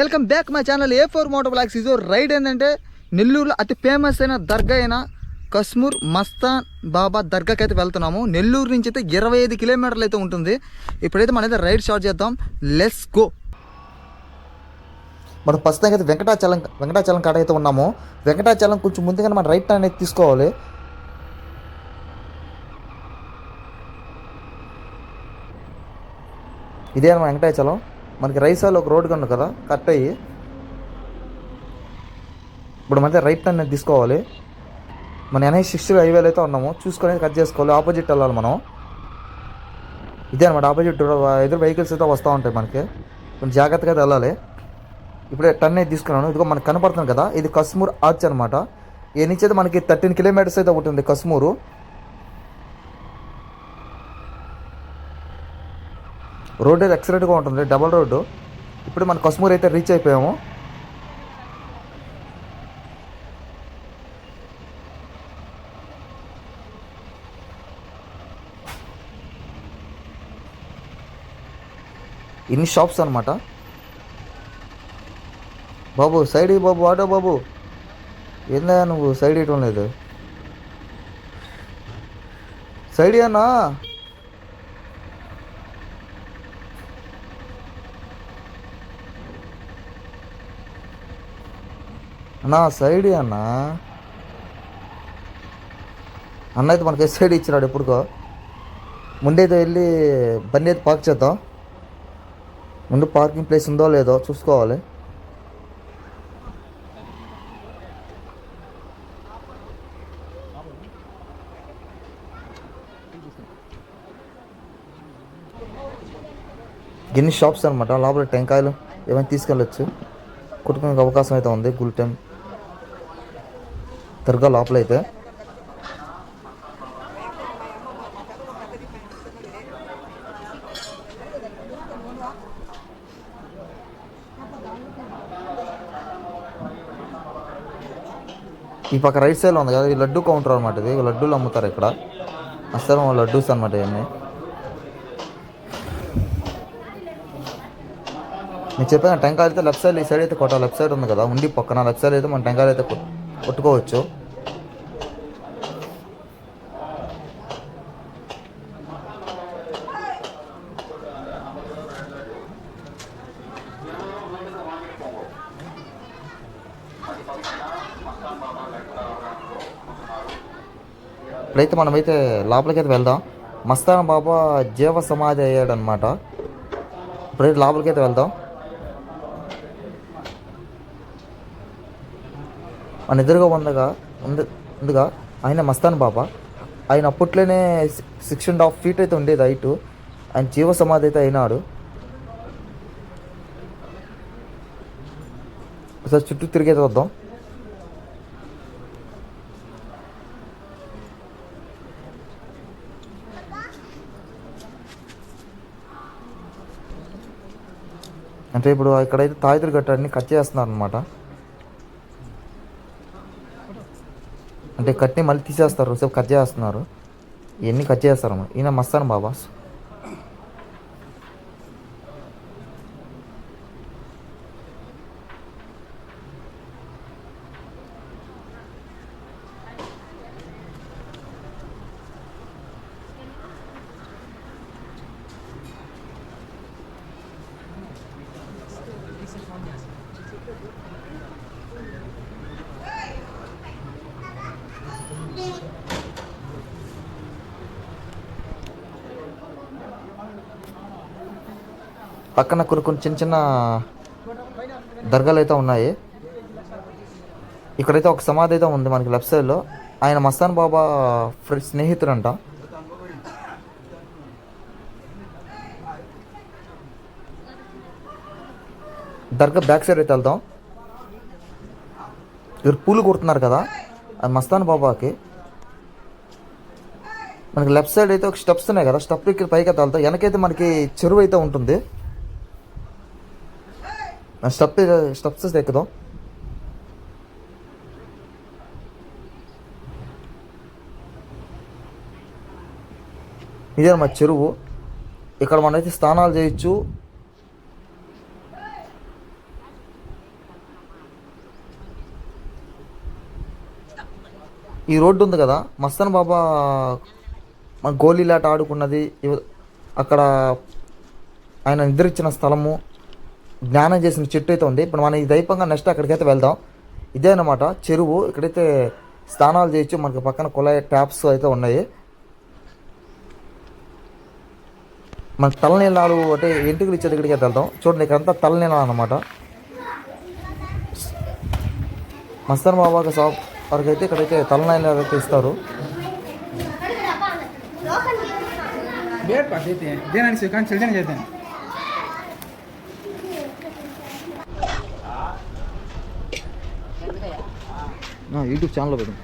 Welcome back my channel A four moto vlogs ఇజో ride ఏంటంటే నెల్లూరులో అతి ఫేమస్ అయిన దర్గా అయిన కస్మూర్ మస్తాన్ బాబా దర్గాకి అయితే వెళ్తున్నాము. నెల్లూరు నుంచి అయితే ఇరవై ఐదు కిలోమీటర్లు అయితే ఉంటుంది. ఇప్పుడైతే మనమైతే రైడ్ స్టార్ట్ చేద్దాం. లెట్స్ గో మనం ప్రస్తుతానికి అయితే వెంకటాచలం వెంకటాచలం కాడ అయితే ఉన్నాము. వెంకటాచలం కొంచెం ముందుగానే మనం రైట్ అనేది తీసుకోవాలి. ఇదే మన వెంకటాచలం. మనకి రైసాలో ఒక రోడ్డు ఉంది కదా కట్ అయ్యి ఇప్పుడు మధ్య రైట్ అనేది తీసుకోవాలి. మన ఎన్ఐ సిక్స్టీ హైవేలో అయితే ఉన్నాము. చూసుకొని కట్ చేసుకోవాలి. ఆపోజిట్ వెళ్ళాలి మనం. ఇదే అనమాట ఆపోజిట్ ఎదురు వెహికల్స్ అయితే వస్తూ ఉంటాయి మనకి. కొంచెం జాగ్రత్తగా అయితే వెళ్ళాలి. ఇప్పుడే టర్న్ అయితే తీసుకున్నాను. ఇదిగో మనకు కనపడుతుంది కదా ఇది కశ్మూర్ ఆర్చ్ అనమాట ఈ నుంచి అయితే మనకి థర్టీన్ కిలోమీటర్స్ అయితే ఉంటుంది కశ్మూరు. రోడ్ అయితే ఎక్సలెంట్గా ఉంటుంది డబల్ రోడ్డు ఇప్పుడు మన కస్మూర్ అయితే రీచ్ అయిపోయాము. ఇన్ని షాప్స్ అనమాట బాబు సైడ్ బాబు ఆటో బాబు. ఏందా నువ్వు? సైడ్ ఇవ్వటం లేదు. సైడ్ అన్నా నా సైడ్ అన్న అన్న? అయితే మనకి సైడ్ ఇచ్చినాడు ఎప్పుడుకో? ముందైతే వెళ్ళి బండి అయితే పార్క్ చేద్దాం. ముందు పార్కింగ్ ప్లేస్ ఉందో లేదో చూసుకోవాలి. గిన్ని షాప్స్ అనమాట లోపల టెంకాయలు ఏమైనా తీసుకెళ్ళచ్చు. కొట్టుకునే అవకాశం అయితే ఉంది. గుల్ టైం దర్గా లోపల అయితే ఈ పక్క రైట్ సైడ్లో ఉంది కదా ఈ లడ్డు కౌంటర్ అనమాట ఇది. లడ్డూలు అమ్ముతారు ఇక్కడ. అసలు లడ్డూస్ అనమాట ఇవన్నీ. నేను చెప్పాను టెంకాయలు అయితే లెఫ్ట్ సైడ్ ఈ సైడ్ అయితే కొట్ట లెఫ్ట్ సైడ్ ఉంది కదా ఉండి పక్కన. లెఫ్ట్ సైడ్ అయితే మన టెంకాయలు అయితే కొట్టుకోవచ్చు. ఇప్పుడైతే మనమైతే లోపలికైతే వెళ్దాం. మస్తాన్ బాబా జీవ సమాధి అయ్యాడు అనమాట ఇప్పుడైతే లోపలికైతే వెళ్దాం. మన ఎదురుగా ఉండగా ఉంది ఉందిగా ఆయన మస్తాన్ బాబా. ఆయన అప్పట్లోనే సిక్స్ అండ్ హాఫ్ ఫీట్ అయితే ఉండేది హైట్ ఆయన జీవ సమాధి అయితే అయినాడు. ఒకసారి చుట్టూ తిరిగైతే వద్దాం అంటే ఇప్పుడు ఇక్కడైతే తాయితులు గట్టాన్ని కట్ చేస్తున్నారు అనమాట అంటే కట్ని మళ్ళీ తీసేస్తారు సేపు కట్ చేస్తున్నారు. ఇవన్నీ కట్ చేస్తారు ఈయన మస్తాను బాబా. పక్కన కొన్ని కొన్ని చిన్న చిన్న దర్గాలు అయితే ఉన్నాయి. ఇక్కడైతే ఒక సమాధి అయితే ఉంది మనకి లెఫ్ట్ సైడ్లో. ఆయన మస్తాన్ బాబా ఫ్రెండ్ స్నేహితుడు అంట దర్గా బ్యాక్ సైడ్ అయితే వెళ్తాం ఇక్కడ పూలు కొడుతున్నారు కదా అది మస్తాన్ బాబాకి. మనకి లెఫ్ట్ సైడ్ అయితే ఒక స్టెప్స్ ఉన్నాయి కదా స్టెప్ ఇక్కడ పైకి వెళ్తాం వెనకైతే మనకి చెరువు అయితే ఉంటుంది. Ben stopsız, stopsız da ekledim. ఇదే మా చెరువు ఇక్కడ మనమైతే స్నానాలు చేయొచ్చు ఈ రోడ్డు ఉంది కదా మస్తన్ బాబా మన గోళీలాట ఆడుకున్నది అక్కడ ఆయన నిద్రించిన స్థలము జ్ఞానం చేసిన చెట్టు అయితే ఉంది. ఇప్పుడు మనం ఇది అయిపోగా నెక్స్ట్ అక్కడికైతే వెళ్దాం. ఇదే అన్నమాట చెరువు. ఇక్కడైతే స్నానాలు చేయొచ్చు. మనకి పక్కన కుళాయి ట్యాప్స్ అయితే ఉన్నాయి. మన తలనీళ్ళు అంటే ఎంటుకలు ఇచ్చే దగ్గరికి అయితే వెళ్దాం. చూడండి ఇక్కడంతా తలనీళ్ళ అనమాట మస్తాన్ బాబాకి షాప్ వరకు అయితే ఇక్కడైతే తలనీళ్ళు అయితే ఇస్తారు. ಬೇಡ యూట్యూబ్ ఛానల్ పెట్టు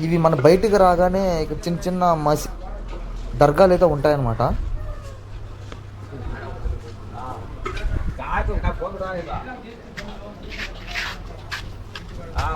ఇవి మన బయటికి రాగానే ఇక్కడ చిన్న చిన్న మసి దర్గాలు అయితే ఉంటాయన్నమాట ఆ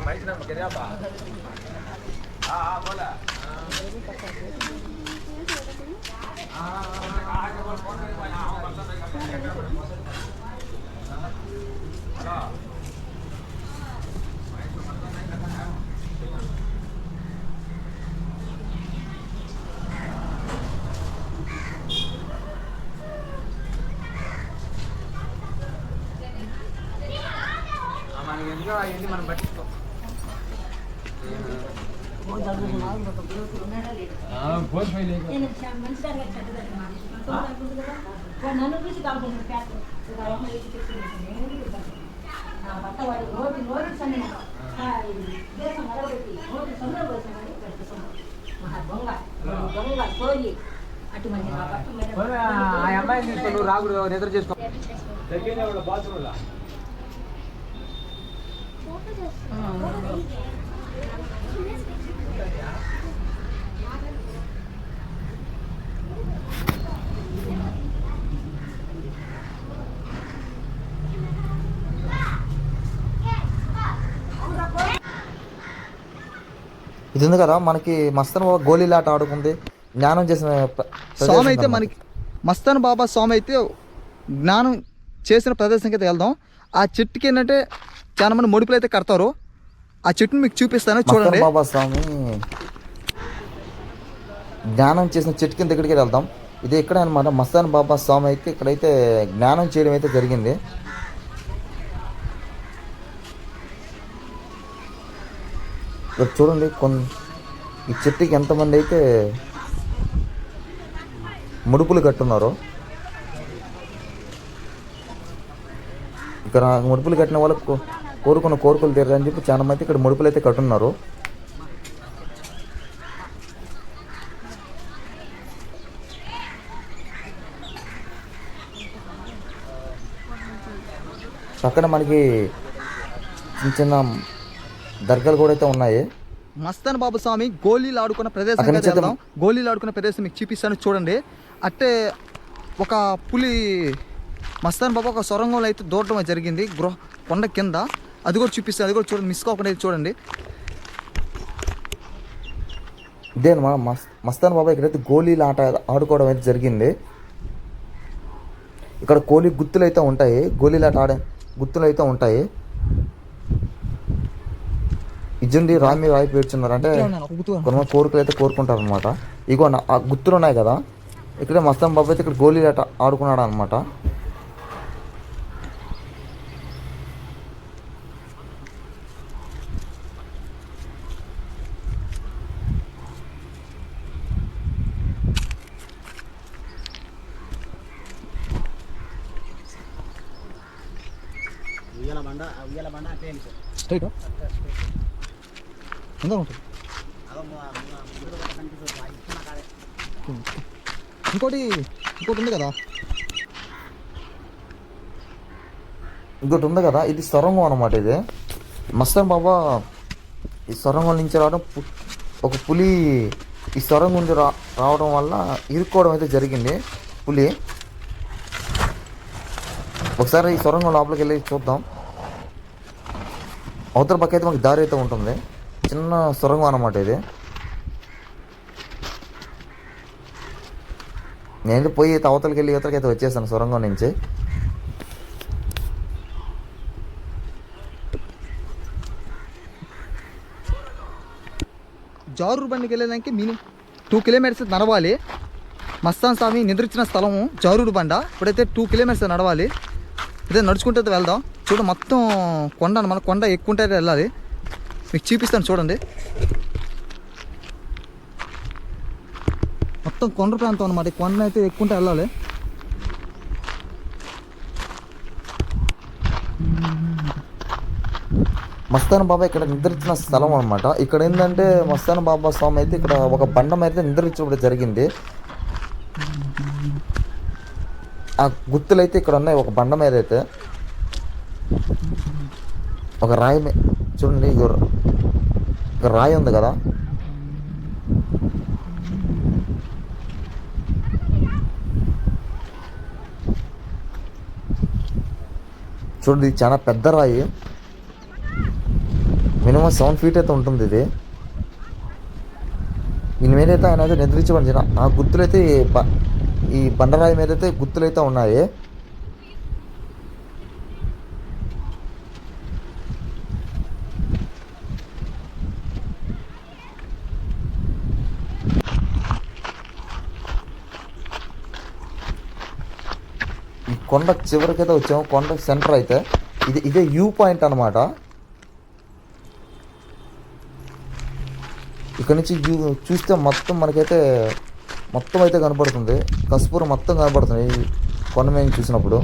ఎందుకు అవన్నీ మనం పట్టించుకో. నన్ను చూసి కాకుండా భర్త వాడు నోటి సన్ని దేశం నోటి మహా దొంగ. దొంగ అటువంటి ఆ అమ్మాయిని నువ్వు రాగుడు నిద్ర చేసుకో. బాత్రూమ్ ఇది ఉంది కదా మనకి మస్తన్ బాబా గోళీలాట ఆడుకుంది. జ్ఞానం చేసిన స్వామి అయితే. మనకి మస్తాన్ బాబా స్వామి అయితే జ్ఞానం చేసిన ప్రదేశంకి అయితే వెళ్దాం. ఆ చెట్టుకి ఏంటంటే చాలా మంది ముడుపులు అయితే కడతారు ఆ చెట్టుని మీకు చూపిస్తాను చూడండి. బాబా స్వామి జ్ఞానం చేసిన చెట్టు కింద దగ్గరికి వెళ్దాం? ఇది ఇక్కడ అనమాట మస్తాన్ బాబా స్వామి అయితే ఇక్కడైతే జ్ఞానం చేయడం అయితే జరిగింది. ఇక్కడ చూడండి కొన్ని ఈ చెట్టుకి ఎంతమంది అయితే ముడుపులు కట్టున్నారో. ఇక్కడ ముడుపులు కట్టిన వాళ్ళకు కోరుకున్న కోరికలు తీరని చెప్పి చాలా మంది ఇక్కడ ముడుపులు అయితే కట్టున్నారు. పక్కన మనకి చిన్న చిన్న దర్గాలు కూడా అయితే ఉన్నాయి. మస్తాన్ బాబా స్వామి గోళీలు ఆడుకున్న ప్రదేశం అక్కడి వెళ్దాం. గోళీలు ఆడుకున్న ప్రదేశం మీకు చూపిస్తాను చూడండి. అట్టే ఒక పులి మస్తాన్ బాబా ఒక సొరంగంలో అయితే దూరడం జరిగింది. గృహ కొండ కింద. అది కూడా చూపిస్తాను అది కూడా చూడండి మిస్ కాకుండా చూడండి. ఇదే మస్ మస్తాన్ బాబా ఇక్కడైతే గోళీలు ఆట ఆడుకోవడం అయితే జరిగింది. ఇక్కడ గోళీ గుత్తులు అయితే ఉంటాయి గోళీలు ఆట ఆడే గుత్తులు అయితే ఉంటాయి. ఇజ్జుండి రామి రాయి పేర్చున్నారు అంటే కొంతమంది కోరికలు అయితే కోరుకుంటారు అనమాట ఇగో ఆ గుత్తులు ఉన్నాయి కదా ఇక్కడే మస్తాన్ బాబు అయితే ఇక్కడ గోళీలు ఆట ఆడుకున్నాడు అనమాట స్ట్రైట్ ఎంత ఉంటుంది? ఇంకోటి ఇంకోటి ఉంది కదా? ఇంకోటి ఉంది కదా? ఇది సొరంగం అనమాట ఇది. మస్తాన్ బాబా ఈ సొరంగం నుంచి రావడం ఒక పులి ఈ సొరంగం నుంచి రా రావడం వల్ల ఇరుక్కోవడం అయితే జరిగింది. పులి. ఒకసారి ఈ సొరంగం లోపలికి వెళ్ళి చూద్దాం. అవతల పక్క అయితే మనకి దారి అయితే ఉంటుంది. చిన్న సొరంగం అనమాట ఇది. నేను పోయి అయితే అవతలకి వెళ్ళి ఇవతలకి అయితే వచ్చేసాను సొరంగం నుంచి. జారూరు బండికి వెళ్ళేదానికి మినిమం టూ కిలోమీటర్స్ నడవాలి. మస్తాన్ స్వామి నిద్రించిన స్థలము జారూరు బండ. ఇప్పుడైతే టూ కిలోమీటర్స్ నడవాలి. అదే నడుచుకుంటే అయితే వెళ్దాం. చూడ మొత్తం కొండ మన కొండ ఎక్కువ ఉంటే వెళ్ళాలి. మీకు చూపిస్తాను చూడండి. మొత్తం కొండ ప్రాంతం అనమాట ఈ కొండ అయితే ఎక్కువ ఉంటే వెళ్ళాలి. మస్తాన్ బాబా ఇక్కడ నిద్రించిన స్థలం అనమాట ఇక్కడ ఏంటంటే మస్తాన్ బాబా స్వామి అయితే ఇక్కడ ఒక బండం అయితే నిద్రించడం జరిగింది. ఆ గుర్తులు అయితే ఇక్కడ ఉన్నాయి ఒక బండ మీద అయితే ఒక రాయి చూడండి ఒక రాయి ఉంది కదా? చూడండి ఇది చాలా పెద్ద రాయి. మినిమం సెవెన్ ఫీట్ అయితే ఉంటుంది ఇది. దీని మీద అయితే ఆయన అయితే నిద్రించబడి ఆ గుర్తులైతే ఈ ఈ బండరాయి మీద అయితే గుర్తులైతే ఉన్నాయి ఈ కొండ చివరికైతే వచ్చాము. కొండ సెంటర్ అయితే. ఇది ఇదే వ్యూ పాయింట్ అనమాట ఇక్కడ నుంచి వ్యూ చూస్తే మొత్తం మనకైతే మొత్తం అయితే కనపడుతుంది. కస్పూరం మొత్తం కనపడుతుంది కొండ మీద చూసినప్పుడు.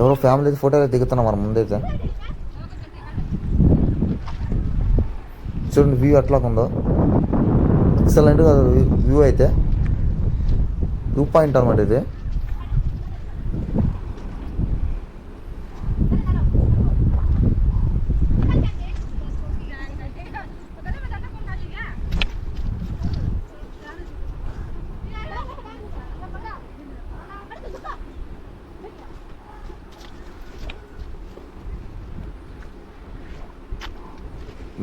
ఎవరో ఫ్యామిలీ ఫోటో అయితే దిగుతున్నాం మనం ముందైతే. చూడండి వ్యూ ఎట్లా ఉందో ఎక్సలెంట్గా వ్యూ అయితే. వ్యూ పాయింట్ అనమాట ఇది.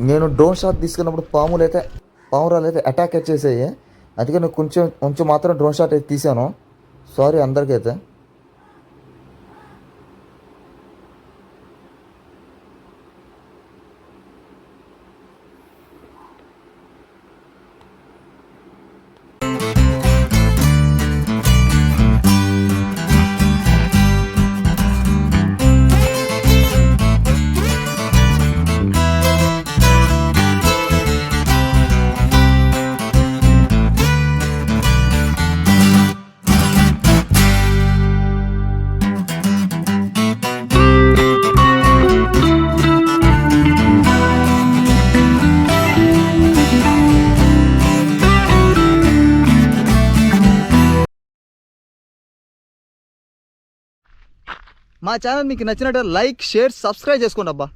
నేను డ్రోన్ షాట్ తీసుకున్నప్పుడు పాములు అయితే పావురాలు అయితే అటాక్ వచ్చేసాయి అందుకే నేను కొంచెం కొంచెం మాత్రం డ్రోన్ షాట్ అయితే తీసాను సారీ అందరికైతే. మా ఛానల్ మీకు నచ్చినట్టు లైక్ షేర్ సబ్స్క్రైబ్ చేసుకోండి అబ్బా.